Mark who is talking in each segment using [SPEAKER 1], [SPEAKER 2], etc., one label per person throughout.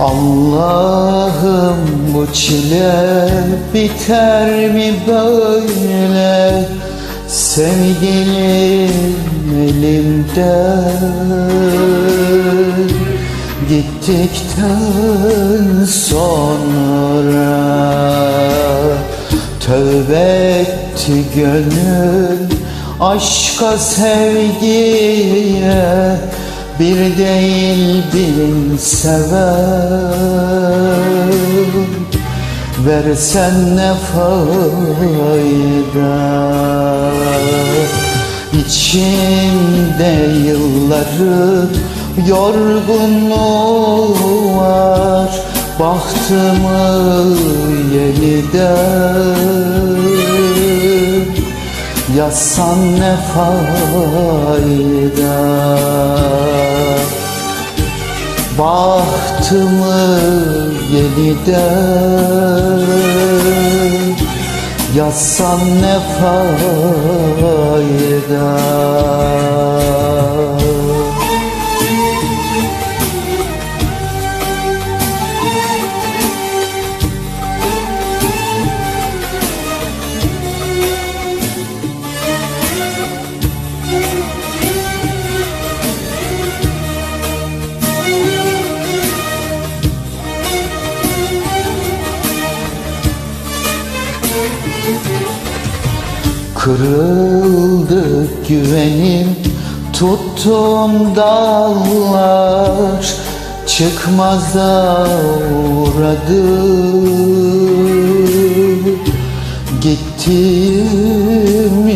[SPEAKER 1] Allah'ım bu çile biter mi böyle? Sevgilim elimden Gittikten sonra Tövbe etti gönül aşka sevgiye Bir değil bin sever. Versen ne fayda? İçimde yılların yorgunluğu var. Bahtımı yeniden Yazsan ne fayda? Bahtımı yeniden Yazsan ne fayda Kırıldı güvenim tuttum dallar Çıkmaza uğradı. Gittiğim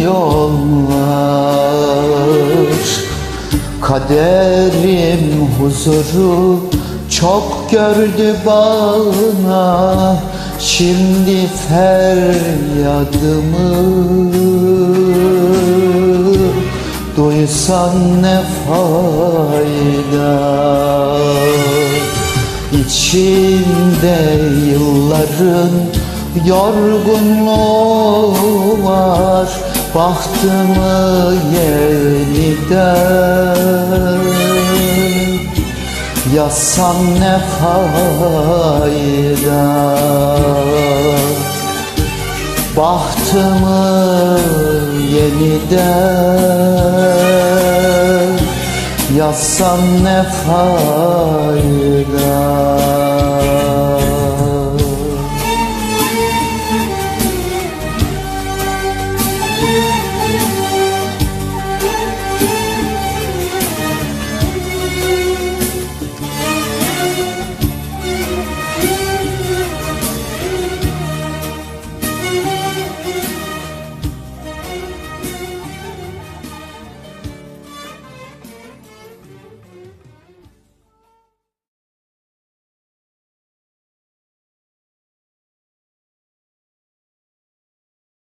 [SPEAKER 1] yollar Kaderim huzuru çok gördü bana Şimdi feryadımı Duysan ne fayda? İçimde yılların yorgunluğu var. Bahtımı yeniden Yazsam ne fayda? Bahtımı yeniden Yazsam ne fayda